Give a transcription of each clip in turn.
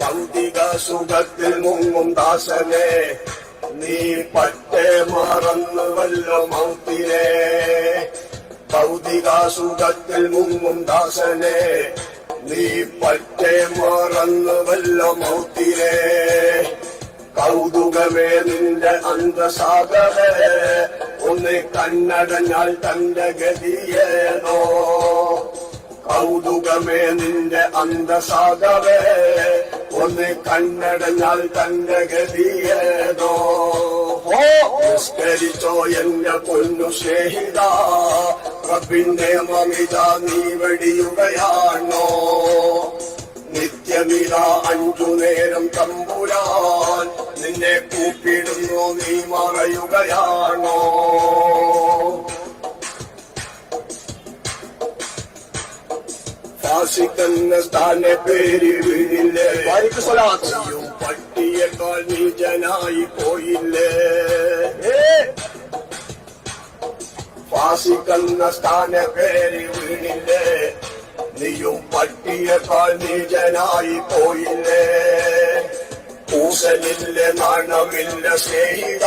ഭൗതിക സുഖത്തിൽ മുങ്ങും ദാസനെ നീ പറ്റേ മറന്നുവല്ലോ മൗത്തിനെ. ഭൗതിക സുഖത്തിൽ മുങ്ങും ദാസനെ നീ പറ്റേ മറന്നുവല്ലോ മൗത്തിനെ. കൗതുകമേ നിന്റെ അന്തസാഗരേ ഒന്ന് കണ്ണടഞ്ഞാൽ തന്റെ ഗതിയേതോ കൗതുകമേ നിന്റെ അന്തസാധവേ ഒന്ന് കണ്ണടഞ്ഞാൽ തന്റെ ഗതിയേതോ. നിസ്കരിച്ചോ എന്റെ പൊന്നു സ്നേഹിത. റബ്ബിന്റെ മമിത നീ വെടിയുകയാണോ? നിത്യമിത അഞ്ചു നേരം തമ്പുരാൻ നിന്നെ കൂപ്പിടുന്നു നീ മറയുകയാണോ? ഫാസിക്കെന്ന സ്ഥാന പേര് വീണില്ലേ പട്ടിയേക്കാൾ നീചനായി പോയില്ലേ വാസിക്കുന്ന സ്ഥാന പേര് വീണില്ലേ നീയും പട്ടിയേക്കാൾ നീചനായി പോയില്ലേ പൂസലില്ല നാണമില്ല സ്നേഹിത.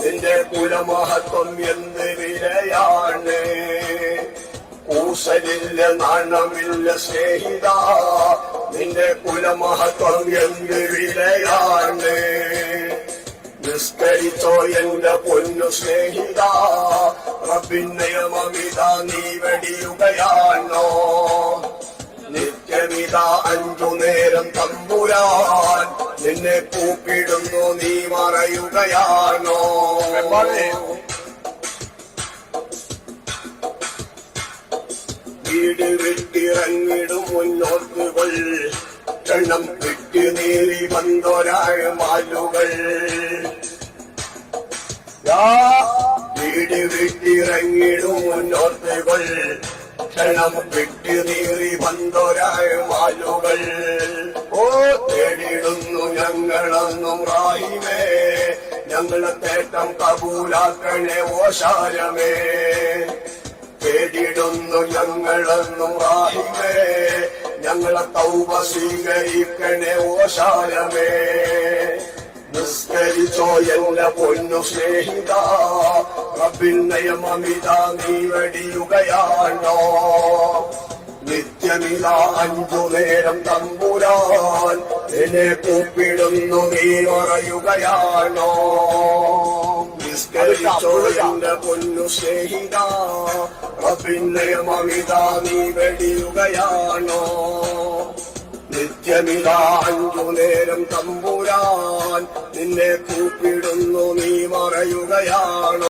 നിന്റെ കുലമഹത്വം എന്ത് വിലയാണ്? കൂസലില്ല നാണമില്ല സ്നേഹിത. നിന്റെ കുലമഹത്വം എന്ത് വിലയാണ്? നിസ്കരിച്ചോ എന്റെ പൊന്നു സ്നേഹിത. റബിന്നയമിത നീ വെടിയുകയാണോ? നിത്യമിത അഞ്ചു നേരം തമ്പുരാൻ. നിന്നെ കൂപ്പിടുന്നു നീ മറയുകയാണോ? വീട് വിട്ടിറങ്ങിടും മുന്നോട്ടുകൾ. ക്ഷണം വിട്ടു നേരി വന്നൊരാൾ മാലുകൾ വീട് വിട്ടിറങ്ങിടും മുന്നോട്ടുകൾ. ക്ഷണം വിട്ടു നേരി വന്നൊരാൾ മാലുകൾ ഓ തേടിടുന്നു ഞങ്ങളെന്നും റായിമേ. ഞങ്ങളെ തേട്ടം കബൂലാക്കണേ ഓശാരമേ തേടിടുന്നു ഞങ്ങളെന്നും റാഹിമേ ഞങ്ങളെ തൗബ സ്വീകരിക്കണേ ഓശാരമേ നിസ്കരിച്ചോ എന്റെ പൊന്നു സ്നേഹിത. അഭിനയമിത നീ വെടിയുകയാണോ? നിത്യമിത അഞ്ചു നേരം തമ്പുരാൻ. എന്നെ കൂപ്പിടുന്നു നീ മറയുകയാണോ? നിസ്കരിച്ചോ പൊന്നു പൊന്നു സ്നേഹിത മമിതാ നീ വെടിയുകയാണോ? നിത്യമിതാ അഞ്ചു നേരം തമ്പുരാൻ നിന്നെ കൂപ്പിടുന്നു നീ മറയുകയാണോ?